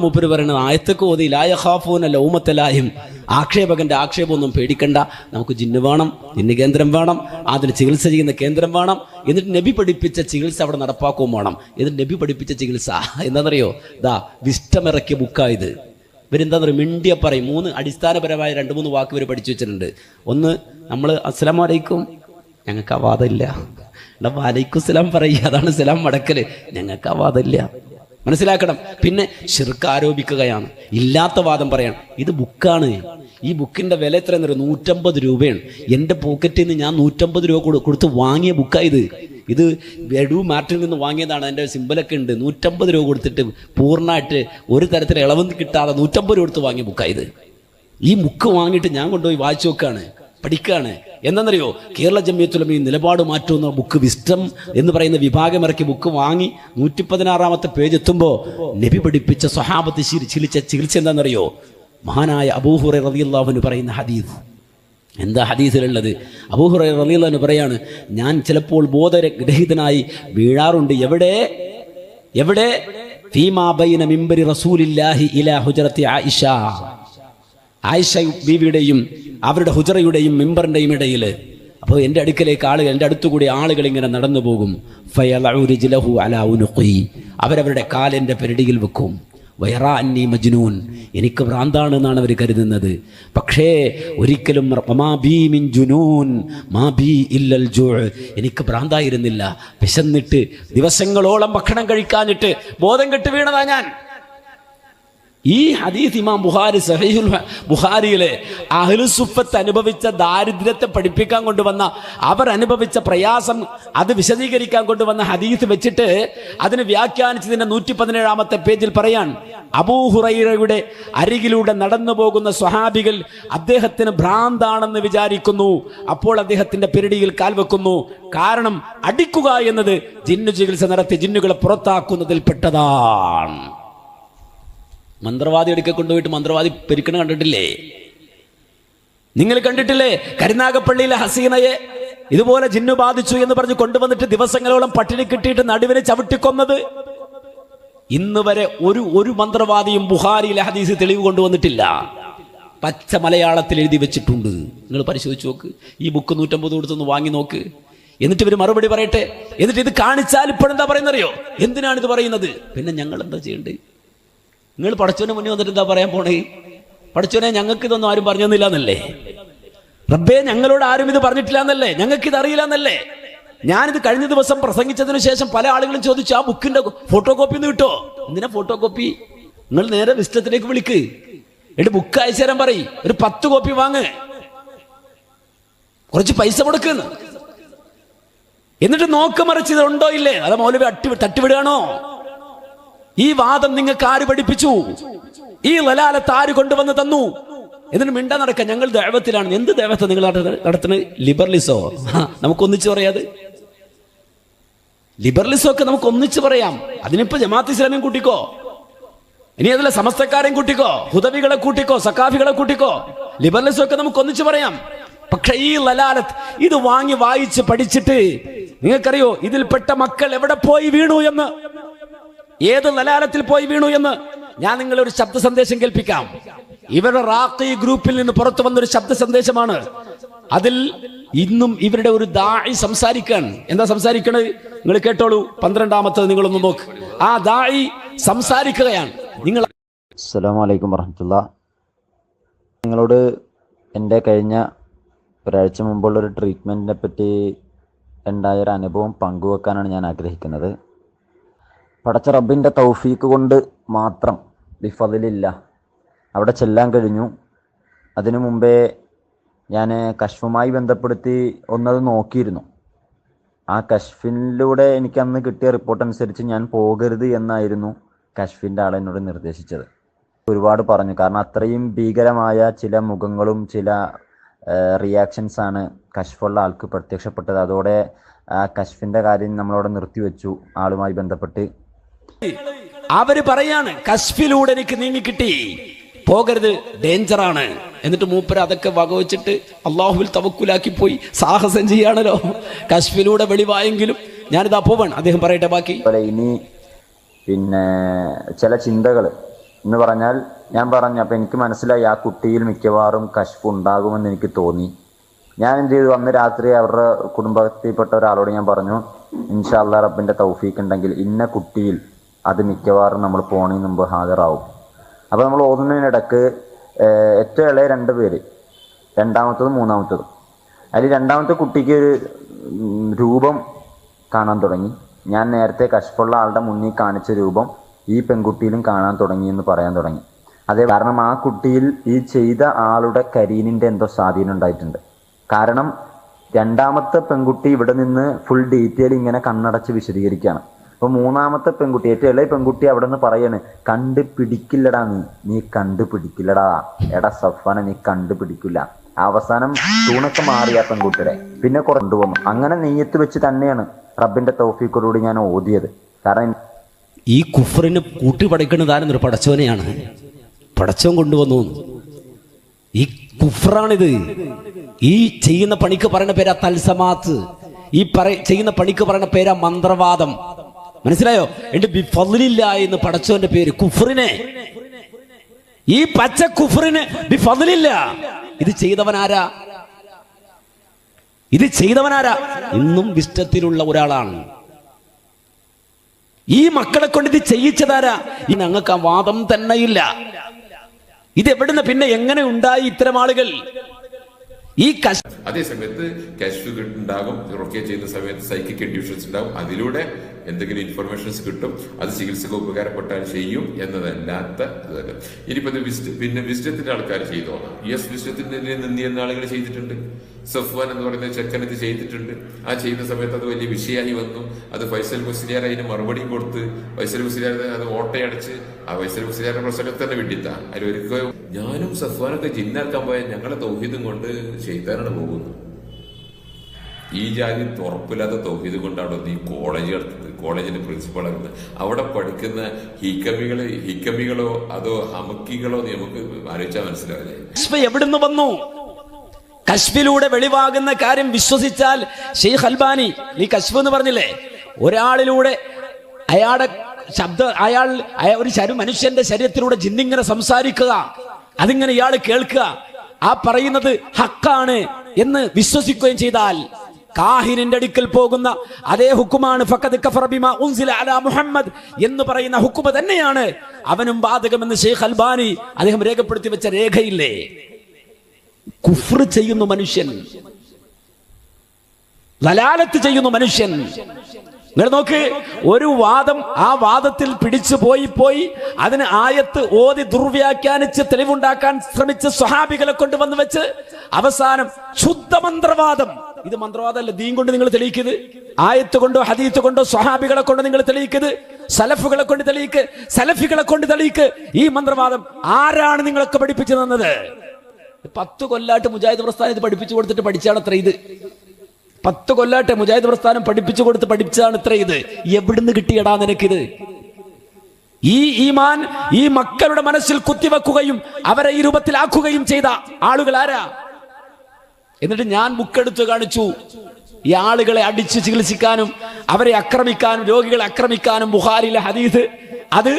മൂപ്പര് പറയുന്നത് ആയത്തൊക്കെ ഓതി ലായഹാഫൂന ലൗമത്തലായും ആക്ഷേപകന്റെ ആക്ഷേപമൊന്നും പേടിക്കണ്ട. നമുക്ക് ജിന്ന് വേണം ജിന്ന് കേന്ദ്രം വേണം അതിന് ചികിത്സ ചെയ്യുന്ന കേന്ദ്രം വേണം. എന്നിട്ട് നബി പഠിപ്പിച്ച ചികിത്സ അവിടെ നടപ്പാക്കുകയും വേണം. എന്നിട്ട് നബി പഠിപ്പിച്ച ചികിത്സ. എന്താണെന്നറിയോ ദാ വിഷ്ടമിറക്കിയ ബുക്കായത് ഇവരെന്താ പറയുക മിണ്ടിയ പറയും. മൂന്ന് അടിസ്ഥാനപരമായ രണ്ട് മൂന്ന് വാക്ക് ഇവർ പഠിച്ചു വെച്ചിട്ടുണ്ട്. ഒന്ന് നമ്മൾ അസ്സലാം വലൈക്കും ഞങ്ങൾക്ക് ആ വാദമില്ല. വലൈക്കും സലാം പറയുക അതാണ് സലാം മടക്കൽ. ഞങ്ങൾക്ക് ആ വാദമില്ല. മനസ്സിലാക്കണം. പിന്നെ ഷിർക്ക് ആരോപിക്കുകയാണ്. ഇല്ലാത്ത വാദം പറയണം. ഇത് ബുക്കാണ്. ഈ ബുക്കിന്റെ വില എത്ര എന്നറിയോ നൂറ്റമ്പത് രൂപയാണ്. എന്റെ പോക്കറ്റിൽ നിന്ന് ഞാൻ നൂറ്റമ്പത് രൂപ കൊടു- കൊടുത്ത് വാങ്ങിയ ബുക്കാണ് ഇത്. ഇത് വെടു മാർട്ടിൽ നിന്ന് വാങ്ങിയതാണ്. എന്റെ സിമ്പലൊക്കെ ഉണ്ട്. നൂറ്റമ്പത് രൂപ കൊടുത്തിട്ട് പൂർണമായിട്ട് ഒരു തരത്തിൽ ഇളവ് കിട്ടാതെ നൂറ്റമ്പത് രൂപ കൊടുത്ത് വാങ്ങിയ ബുക്കായത് ഈ ബുക്ക് വാങ്ങിയിട്ട് ഞാൻ കൊണ്ടുപോയി വായിച്ചു നോക്കാണ് പഠിക്കാണ്. എന്താണെന്നറിയോ? കേരള ജമ്മിയത്തുലമി നിലപാട് മാറ്റുന്ന ബുക്ക് വിസ്റ്റം എന്ന് പറയുന്ന വിഭാഗം ഇറക്കി ബുക്ക് വാങ്ങി നൂറ്റി പതിനാറാമത്തെ പേജ് എത്തുമ്പോൾ നബി പഠിപ്പിച്ച സ്വഹാബത്ത് ചികിത്സ ചികിത്സ എന്താണെന്നറിയോ? മഹാനായ അബൂഹുറ റതിയുള്ളാഹുന് പറയുന്ന ഹദീസ്. എന്താ ഹദീസിലുള്ളത്? അബൂഹുറ റതിയുള്ളാഹുന് പറയാണ് ഞാൻ ചിലപ്പോൾ ബോധരഹിതനായി വീഴാറുണ്ട്. എവിടെ? എവിടെ? ഫീമാ ബൈന മിമ്പരി റസൂലില്ലാഹി ഇലാ ഹുജറത്തി ആയിഷ. ആയിഷ ബീവിയുടെയും അവരുടെ ഹുജറയുടെയും മെമ്പറിന്റെയും ഇടയിൽ അപ്പോൾ എന്റെ അടുക്കലേക്ക് ആളുകൾ എന്റെ അടുത്തുകൂടി ആളുകൾ ഇങ്ങനെ നടന്നു പോകും. ഫയലഹു റിജ്ലഹു അലാ ഉനുഖി. അവരവരുടെ കാലെന്റെ പെരടിയിൽ വെക്കും. വയറാ അന്നി മജ്നൂൻ. എനിക്ക് ഭ്രാന്താണ് എന്നാണ് അവർ കരുതുന്നത്. പക്ഷേ ഒരിക്കലും മാ ബീ മിൻ ജുനൂൻ മാ ബീ ഇല്ലൽ ജോ എനിക്ക് ഭ്രാന്തായിരുന്നില്ല. വിശന്നിട്ട് ദിവസങ്ങളോളം ഭക്ഷണം കഴിക്കാനിട്ട് ബോധം കെട്ട് വീണതാ ഞാൻ. ഈ ഹദീസ് ഇമാം ബുഹാരി സഹീഹുൽ ബുഹാരിയിലെ അഹ്ലുസുഫത്ത് അനുഭവിച്ച ദാരിദ്ര്യത്തെ പഠിപ്പിക്കാൻ കൊണ്ടുവന്ന അവർ അനുഭവിച്ച പ്രയാസം അത് വിശദീകരിക്കാൻ കൊണ്ടുവന്ന ഹദീസ് വെച്ചിട്ട് അതിന് വ്യാഖ്യാനിച്ചതിന്റെ നൂറ്റി പതിനേഴാമത്തെ പേജിൽ പറയാൻ അബൂഹുറൈറയുടെ അരികിലൂടെ നടന്നു പോകുന്ന സ്വഹാബികൾ അദ്ദേഹത്തിന് ഭ്രാന്താണെന്ന് വിചാരിക്കുന്നു. അപ്പോൾ അദ്ദേഹത്തിന്റെ പെരടിയിൽ കാൽവെക്കുന്നു കാരണം അടിക്കുക എന്നത് ജിന്നു ചികിത്സ നടത്തി ജിന്നുകളെ പുറത്താക്കുന്നതിൽ പെട്ടതാണ്. മന്ത്രവാദി അടുക്കെ കൊണ്ടുപോയിട്ട് മന്ത്രവാദി പെരുക്കണ കണ്ടിട്ടില്ലേ? നിങ്ങൾ കണ്ടിട്ടില്ലേ? കരുനാഗപ്പള്ളിയിലെ ഹസീനയെ ഇതുപോലെ ജിന്നു ബാധിച്ചു എന്ന് പറഞ്ഞ് കൊണ്ടുവന്നിട്ട് ദിവസങ്ങളോളം പട്ടിണി കിട്ടിയിട്ട് നടുവിനെ ചവിട്ടിക്കൊന്നത്? ഇന്ന് വരെ ഒരു ഒരു മന്ത്രവാദിയും ബുഹാരിയിലെ ഹദീസ് തെളിവ് കൊണ്ടുവന്നിട്ടില്ല. പച്ച മലയാളത്തിൽ എഴുതി വെച്ചിട്ടുണ്ട്. നിങ്ങൾ പരിശോധിച്ച് നോക്ക്. ഈ ബുക്ക് നൂറ്റമ്പത് കൊടുത്തൊന്ന് വാങ്ങി നോക്ക്. എന്നിട്ട് ഇവർ മറുപടി പറയട്ടെ? എന്നിട്ട് ഇത് കാണിച്ചാൽ ഇപ്പോഴെന്താ പറയുന്നറിയോ? എന്തിനാണ് ഇത് പറയുന്നത്? പിന്നെ ഞങ്ങൾ എന്താ ചെയ്യേണ്ടത്? നിങ്ങൾ പടച്ചോന് മുന്നേ വന്നിട്ട് എന്താ പറയാൻ പോണേ? പടച്ചോനെ ഞങ്ങൾക്ക് ഇതൊന്നും ആരും പറഞ്ഞു എന്നല്ലേ റബ്ബേ ഞങ്ങളോട് ആരും ഇത് പറഞ്ഞിട്ടില്ല എന്നല്ലേ ഞങ്ങൾക്ക് ഇത് അറിയില്ല എന്നല്ലേ ഞാനിത് കഴിഞ്ഞ ദിവസം പ്രസംഗിച്ചതിന് ശേഷം പല ആളുകളും ചോദിച്ചു ആ ബുക്കിന്റെ ഫോട്ടോ കോപ്പി ഒന്ന് കിട്ടോ? എന്തിനാ ഫോട്ടോ കോപ്പി നിങ്ങൾ നേരെ വിസ്റ്റത്തിലേക്ക് വിളിക്ക്. എന്നിട്ട് ബുക്ക് അയച്ചു തരാൻ പറയും. ഒരു പത്ത് കോപ്പി വാങ്ങ്. കുറച്ച് പൈസ കൊടുക്കുന്നു എന്നിട്ട് നോക്ക് മറിച്ച് ഇതുണ്ടോ ഇല്ലേ? അത് മൗലവി അട്ടി തട്ടിവിടുകയാണോ? ഈ വാദം നിങ്ങൾക്ക് ആര് പഠിപ്പിച്ചു? ഈ ലലാലത്ത് ആര് കൊണ്ടുവന്ന് തന്നു? എന്നിട്ട് മിണ്ട നടക്ക ഞങ്ങൾ ദേവത്തിലാണ്. എന്ത് ദേവത്തെ നിങ്ങൾ നടത്ത- നടത്തുന്നത്? ലിബറലിസോ നമുക്ക് ഒന്നിച്ചു പറയാത്. ലിബറലിസം ഒക്കെ നമുക്ക് ഒന്നിച്ചു പറയാം. അതിനിപ്പോ ജമാഅത്ത് ഇസ്ലാമിയും കൂട്ടിക്കോ. ഇനി അതിലെ സമസ്തക്കാരെയും കൂട്ടിക്കോ. ഹുദവികളെ കൂട്ടിക്കോ സക്കാഫികളെ കൂട്ടിക്കോ. ലിബറലിസം ഒക്കെ നമുക്ക് ഒന്നിച്ചു പറയാം. പക്ഷെ ഈ ലലാലത്ത് ഇത് വാങ്ങി വായിച്ച് പഠിച്ചിട്ട് നിങ്ങൾക്കറിയോ ഇതിൽപ്പെട്ട മക്കൾ എവിടെ പോയി വീണു എന്ന്? ഏത് ലലാലത്തിൽ പോയി വീണു എന്ന് ഞാൻ നിങ്ങളെ ഒരു ശബ്ദ സന്ദേശം കേൾപ്പിക്കാം. ഇവരുടെ റാഖി ഗ്രൂപ്പിൽ നിന്ന് പുറത്തു വന്നൊരു ശബ്ദ സന്ദേശമാണ്. അതിൽ ഇന്നും ഇവരുടെ ഒരു ദായി സംസാരിക്കാൻ. എന്താ സംസാരിക്കണത്? നിങ്ങൾ കേട്ടോളൂ പന്ത്രണ്ടാമത്തത് നിങ്ങളൊന്ന് നോക്ക്. ആ ദായി സംസാരിക്കുകയാണ്. നിങ്ങൾ അസ്സലാമു അലൈക്കും വറഹമത്തുള്ള. നിങ്ങളോട് എന്റെ കഴിഞ്ഞ ഒരാഴ്ച മുമ്പുള്ള ഒരു ട്രീറ്റ്മെന്റിനെ പറ്റി ഉണ്ടായ ഒരു അനുഭവം പങ്കുവെക്കാനാണ് ഞാൻ ആഗ്രഹിക്കുന്നത്. പടച്ച റബ്ബിന്റെ തൗഫീക്ക് കൊണ്ട് മാത്രം ബിഫതിലില്ല അവിടെ ചെല്ലാൻ കഴിഞ്ഞു. അതിനു മുമ്പേ ഞാൻ കശ്ഫുമായി ബന്ധപ്പെടുത്തി ഒന്നത് നോക്കിയിരുന്നു. ആ കശ്ഫിനിലൂടെ എനിക്ക് അന്ന് കിട്ടിയ റിപ്പോർട്ട് അനുസരിച്ച് ഞാൻ പോകരുത് എന്നായിരുന്നു കശ്ഫിന്റെ ആൾ എന്നോട് നിർദ്ദേശിച്ചത്. ഒരുപാട് പറഞ്ഞു. കാരണം അത്രയും ഭീകരമായ ചില മുഖങ്ങളും ചില റിയാക്ഷൻസ് ആണ് കശ്ഫുള്ള ആൾക്ക് പ്രത്യക്ഷപ്പെട്ടത്. അതോടെ കശ്ഫിന്റെ കാര്യം നമ്മളവിടെ നിർത്തിവെച്ചു ആളുമായി ബന്ധപ്പെട്ട്. അവർ പറയാണ് കശ്ഫിലൂടെ എനിക്ക് നീങ്ങി കിട്ടി. പോകരുത് ഡേഞ്ചറാണ്. എന്നിട്ട് മൂപ്പര് അതൊക്കെ വകവച്ചിട്ട് അള്ളാഹുവിൽ തവക്കുലാക്കി പോയി. സാഹസം ചെയ്യാണല്ലോ. കശ്ഫിലൂടെ വെളിവായെങ്കിലും ഞാനിത് പോവാണ്. അദ്ദേഹം പറയട്ടെ ബാക്കി. ഇനി പിന്നെ ചില ചിന്തകൾ എന്ന് പറഞ്ഞാൽ ഞാൻ പറഞ്ഞു അപ്പം എനിക്ക് മനസ്സിലായി ആ കുട്ടിയിൽ മിക്കവാറും കശ്പ് ഉണ്ടാകുമെന്ന് എനിക്ക് തോന്നി. ഞാൻ എന്ത് ചെയ്തു? അന്ന് രാത്രി അവരുടെ കുടുംബത്തിൽപ്പെട്ട ഒരാളോട് ഞാൻ പറഞ്ഞു ഇൻഷാ അള്ളാഹ് റബ്ബിന്റെ തൗഫീഖ് ഉണ്ടെങ്കിൽ ഇന്ന കുട്ടിയിൽ അത് മിക്കവാറും നമ്മൾ പോണതിന് മുമ്പ് ഹാജറാവും അപ്പോൾ നമ്മൾ ഓതുന്നതിനിടക്ക് ഏറ്റവും ഇളയ രണ്ട് പേര് രണ്ടാമത്തതും മൂന്നാമത്തതും. അതിൽ രണ്ടാമത്തെ കുട്ടിക്ക് ഒരു രൂപം കാണാൻ തുടങ്ങി. ഞാൻ നേരത്തെ കശപ്പുള്ള ആളുടെ മുന്നിൽ കാണിച്ച രൂപം ഈ പെൺകുട്ടിയിലും കാണാൻ തുടങ്ങി എന്ന് പറയാൻ തുടങ്ങി. അതേ കാരണം ആ കുട്ടിയിൽ ഈ ചെയ്ത ആളുടെ കരീനിന്റെ എന്തോ സ്വാധീനം ഉണ്ടായിട്ടുണ്ട്. കാരണം രണ്ടാമത്തെ പെൺകുട്ടി ഇവിടെ നിന്ന് ഫുൾ ഡീറ്റെയിൽ ഇങ്ങനെ കണ്ണടച്ച് വിശദീകരിക്കുകയാണ്. അപ്പൊ മൂന്നാമത്തെ പെൺകുട്ടി ഏറ്റവും ഇളയ പെൺകുട്ടി അവിടെ നിന്ന് പറയാണ് കണ്ടു പിടിക്കില്ലടാ നീ നീ കണ്ടു പിടിക്കില്ലടാ എടാ സഫാന നീ കണ്ടു പിടിക്കില്ല അവസാനം തൂണൊക്കെ മാറി ആ പെൺകുട്ടിയുടെ. പിന്നെ കൊണ്ടുപോകും അങ്ങനെ നെയ്യത്ത് വെച്ച് തന്നെയാണ് റബ്ബിന്റെ തൗഫീഖോടുകൂടി ഞാൻ ഓതിയത്. കാരണം ഈ കുഫറിന് കൂട്ടി പടയ്ക്കുന്നത് ഒരു പടച്ചോനെയാണ് പടച്ചോൻ കൊണ്ടുവന്നു. ഈ കുഫറാണിത്. ഈ ചെയ്യുന്ന പണിക്ക് പറയുന്ന പേരാ തൽസമാത്ത്. ഈ പറ ചെയ്യുന്ന പണിക്ക് പറയുന്ന പേരാ മന്ത്രവാദം. മനസ്സിലായോ? എന്റെ ബിഫലില്ല എന്ന് പടച്ചവന്റെ പേര് കുഫറിനെ. ഈ പച്ച കുഫറിന് ബിഫലില്ല ഇത് ചെയ്തവനാരാ? ഇത് ചെയ്തവനാരാ? ഇന്നും വിഷ്ടത്തിലുള്ള ഒരാളാണ്. ഈ മക്കളെ കൊണ്ട് ഇത് ചെയ്യിച്ചതാരാ? ഈ ഞങ്ങൾക്ക് ആ വാദം തന്നെയില്ല. ഇത് എവിടുന്ന് പിന്നെ എങ്ങനെ ഉണ്ടായി ഇത്തരം ആളുകൾ? ഈ അതേ സമയത്ത് കാഷ് ഉണ്ടാകും ചെയ്യുന്ന സമയത്ത് സൈക്കിക് ഇൻഡ്യൂഷൻസ് ഉണ്ടാകും. അതിലൂടെ എന്തെങ്കിലും ഇൻഫർമേഷൻസ് കിട്ടും അത് ചികിത്സക്ക് ഉപകാരപ്പെട്ടാൽ ചെയ്യും എന്നതല്ലാത്ത ഇതല്ല ഇനിയിപ്പോ വിസ്റ്റ് പിന്നെ വിസ്റ്റത്തിന്റെ ആൾക്കാർ ചെയ്തോളാം യെസ് വിസ്റ്റത്തിന്റെ നിന്നിയുന്ന ആളുകൾ ചെയ്തിട്ടുണ്ട്. സഫ്വാൻ എന്ന് പറയുന്ന ചെക്കൻ ഇത് ചെയ്തിട്ടുണ്ട്. ആ ചെയ്യുന്ന സമയത്ത് അത് വലിയ വിഷയമായി വന്നു. അത് ഫൈസൽ മുസ്ലിയാർ അതിന് മറുപടി കൊടുത്ത് ഫൈസൽ മുസ്ലിയാർ അത് ഓട്ടയടച്ച് ആ ഫൈസൽ മുസ്ലിയാരുടെ പ്രസംഗം തന്നെ വിട്ടിത്താ അതിൽ ഒരിക്കലും ഞാനും സഫ്വാനൊക്കെ ജിന്നാക്കാൻ പോയാൽ ഞങ്ങളെ തൗഹീദും കൊണ്ട് ചെയ്താനാണ് പോകുന്നത്. ഈ ജാതി തുറപ്പില്ലാത്ത തൗഹീദ് കൊണ്ടാണ് നീ കോളേജ് നടത്തുന്നത്? കോളേജിന്റെ പ്രിൻസിപ്പൾ ആകുന്നത് അവിടെ പഠിക്കുന്ന ഹിക്കമികളെ ഹിക്കമികളോ അതോ ഹമക്കികളോ നീ നമുക്ക് ആലോചിച്ചാൽ മനസ്സിലാവില്ലേ? എവിടെ എവിടുന്ന് വന്നു? കശ്മിലൂടെ വെളിവാകുന്ന കാര്യം വിശ്വസിച്ചാൽ ഷെയ്ഖ് അൽബാനി നീ കശ്ഫ് എന്ന് പറഞ്ഞില്ലേ? ഒരാളിലൂടെ അയാളുടെ ശബ്ദ അയാൾ ഒരു ശരു മനുഷ്യന്റെ ശരീരത്തിലൂടെ ജിന്നിങ്ങനെ സംസാരിക്കുക. അതിങ്ങനെ ഇയാൾ കേൾക്കുക. ആ പറയുന്നത് ഹക്കാണ് എന്ന് വിശ്വസിക്കുകയും ചെയ്താൽ കാഹിനിന്റെ അടുക്കൽ പോകുന്ന അതേ ഹുക്കുമാണ്. ഫഖദ് കഫറ ബിമാ ഉൻസില അലാ മുഹമ്മദ് എന്ന് പറയുന്ന ഹുക്കുമ തന്നെയാണ്. അവനും ബാധകമെന്ന് ഷെയ്ഖ് അൽബാനി അദ്ദേഹം രേഖപ്പെടുത്തി വെച്ച രേഖയില്ലേ? കുഫ്ർ ചെയ്യുന്നു മനുഷ്യൻ ലലാലത്ത് ചെയ്യുന്നു മനുഷ്യൻ. നിങ്ങൾ നോക്ക് ഒരു വാദം ആ വാദത്തിൽ പിടിച്ചു പോയി പോയി അതിന് ആയത്ത് ഓതി ദുർവ്യാഖ്യാനിച്ച് തെളിവുണ്ടാക്കാൻ ശ്രമിച്ച സ്വഹാബികളെ കൊണ്ടുവന്ന് വെച്ച് അവസാനം ശുദ്ധ മന്ത്രവാദം ഇത് മന്ത്രവാദമല്ല ദീൻ കൊണ്ട് നിങ്ങൾ തെളിയിക്കുന്നത് ആയത്ത് കൊണ്ടോ ഹദീത്ത് കൊണ്ടോ സ്വഹാബികളെ കൊണ്ട് നിങ്ങൾ തെളിയിക്കുന്നത് സലഫുകളെ കൊണ്ട് തെളിയിക്ക് സലഫികളെ കൊണ്ട് തെളിയിക്ക്. ഈ മന്ത്രവാദം ആരാണ് നിങ്ങളൊക്കെ പഠിപ്പിച്ചു തന്നത്? പത്ത് കൊല്ലാട്ട് മുജാഹിദ് പ്രസ്ഥാനം ഇത് പഠിപ്പിച്ചു കൊടുത്തിട്ട് പഠിച്ചാണ് അത്ര ഇത്. പത്ത് കൊല്ലാട്ടെ മുജാഹിദ് പ്രസ്ഥാനം പഠിപ്പിച്ചു കൊടുത്ത് പഠിപ്പിച്ചതാണ് ഇത്ര ഇത്. എവിടുന്ന് കിട്ടിയടാ നിനക്കിത്? ഈ ഈമാൻ ഈ മക്കളുടെ മനസ്സിൽ കുത്തിവെക്കുകയും അവരെ ഈ രൂപത്തിലാക്കുകയും ചെയ്ത ആളുകൾ ആരാ എന്നിട്ട് ഞാൻ ബുക്കെടുത്ത് കാണിച്ചു. ഈ ആളുകളെ അടിച്ച് ചികിത്സിക്കാനും അവരെ ആക്രമിക്കാനും രോഗികളെ ആക്രമിക്കാനും ബുഹാരിലെ ഹദീസ് അത്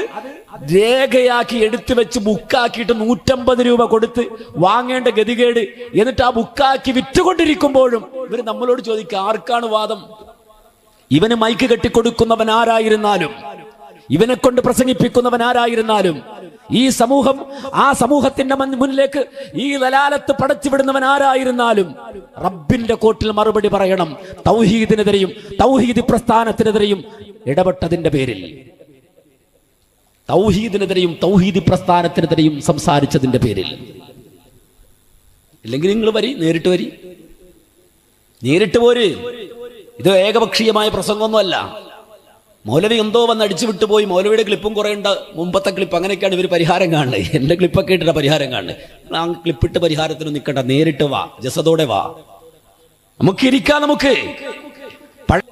രേഖയാക്കി എടുത്തു വെച്ച് ബുക്കാക്കിയിട്ട് നൂറ്റമ്പത് രൂപ കൊടുത്ത് വാങ്ങേണ്ട ഗതികേട് എന്നിട്ട് ആ ബുക്കാക്കി വിറ്റുകൊണ്ടിരിക്കുമ്പോഴും ഇവർ നമ്മളോട് ചോദിക്കുക ആർക്കാണ് വാദം? ഇവന് മൈക്ക് കെട്ടിക്കൊടുക്കുന്നവൻ ആരായിരുന്നാലും ഇവനെ കൊണ്ട് പ്രസംഗിപ്പിക്കുന്നവൻ ആരായിരുന്നാലും ഈ സമൂഹം ആ സമൂഹത്തിന്റെ മുന്നിലേക്ക് ഈ ലലാലത്ത് പടച്ചുവിടുന്നവൻ ആരായിരുന്നാലും റബ്ബിന്റെ കോട്ടിൽ മറുപടി പറയണം. തൗഹീദിനെതിരെയും തൗഹീദ് പ്രസ്ഥാനത്തിനെതിരെയും ഇടപെട്ടതിന്റെ പേരിൽ. തൗഹീദിനെതിരെയും തൗഹീദി പ്രസ്ഥാനത്തിനെതിരെയും സംസാരിച്ചതിന്റെ പേരിൽ. ഇല്ലെങ്കിൽ നിങ്ങൾ വരി നേരിട്ട് വരി. നേരിട്ട് പോര്. ഇത് ഏകപക്ഷീയമായ പ്രസംഗമൊന്നുമല്ല. മൗലവി എന്തോ വന്ന് അടിച്ചു വിട്ടുപോയി മൗലവിയുടെ ക്ലിപ്പും കുറേ ഉണ്ട്. മുമ്പത്തെ ക്ലിപ്പ് അങ്ങനെയൊക്കെയാണ് ഇവർ പരിഹാരം കാണുന്നത്. എന്റെ ക്ലിപ്പൊക്കെ ഇട്ടിട്ട് പരിഹാരം കാണുന്നത്. ആ ക്ലിപ്പിട്ട് പരിഹാരത്തിന് നിൽക്കണ്ട നേരിട്ട് വാ. ജസതോടെ വാ. നമുക്ക് ഇരിക്കാം നമുക്ക്.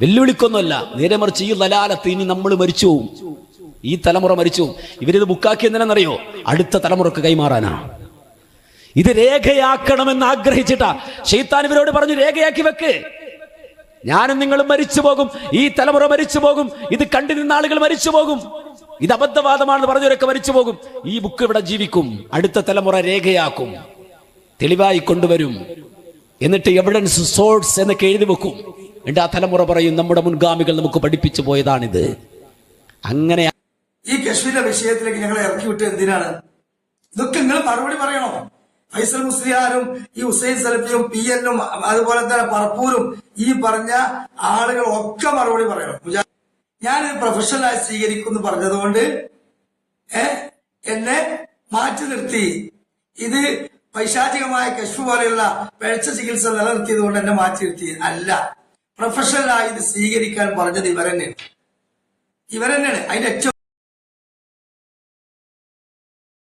വെല്ലുവിളിക്കൊന്നുമല്ല. നേരെ മറിച്ച് ഈ ലലാലത്ത് ഇനി നമ്മൾ മരിച്ചു പോവും. ഈ തലമുറ മരിച്ചു. ഇവരിത് ബുക്കാക്കി എന്തിനാണെന്നറിയോ? അടുത്ത തലമുറയ്ക്ക് കൈമാറാനാ. ഇത് രേഖയാക്കണമെന്ന് ആഗ്രഹിച്ചിട്ടാ. ഷെയ്ത്താൻ ഇവരോട് പറഞ്ഞു രേഖയാക്കി വെക്ക്. ഞാനും നിങ്ങളും മരിച്ചു പോകും. ഈ തലമുറ മരിച്ചു പോകും. ഇത് കണ്ടു നിന്ന ആളുകൾ മരിച്ചു പോകും. ഇത് അബദ്ധവാദമാണെന്ന് പറഞ്ഞവരൊക്കെ മരിച്ചു പോകും. ഈ ബുക്ക് ഇവിടെ ജീവിക്കും. അടുത്ത തലമുറ രേഖയാക്കും. തെളിവായി കൊണ്ടുവരും. എന്നിട്ട് എവിഡൻസ് സോഴ്സ് എന്നൊക്കെ എഴുതി വെക്കും. എന്നിട്ട് ആ തലമുറ പറയും നമ്മുടെ മുൻഗാമികൾ നമുക്ക് പഠിപ്പിച്ചു പോയതാണിത്. അങ്ങനെ ഈ കശ്മീരിന്റെ വിഷയത്തിലേക്ക് ഞങ്ങളെ ഇറക്കി വിട്ട് എന്തിനാണ്? ഇതൊക്കെ നിങ്ങൾ മറുപടി പറയണോ? ഫൈസൽ മുസ്ലിയാരും ഈ ഹുസൈൻ സലഫിയും പി എല്ലും അതുപോലെ തന്നെ പറപ്പൂരും ഈ പറഞ്ഞ ആളുകൾ ഒക്കെ മറുപടി പറയണം. ഞാൻ ഞാനിത് പ്രൊഫഷണലായി സ്വീകരിക്കുന്നു പറഞ്ഞതുകൊണ്ട് എന്നെ മാറ്റി നിർത്തി. ഇത് പൈശാചികമായ കശു പോലെയുള്ള പിഴച്ച ചികിത്സ നിലനിർത്തിയത് കൊണ്ട് എന്നെ മാറ്റി നിർത്തി. അല്ല പ്രൊഫഷണലായി ഇത് സ്വീകരിക്കാൻ പറഞ്ഞത് ഇവരെന്നെയാണ്. ഇവരെന്നെയാണ്. അതിന്റെ ഏറ്റവും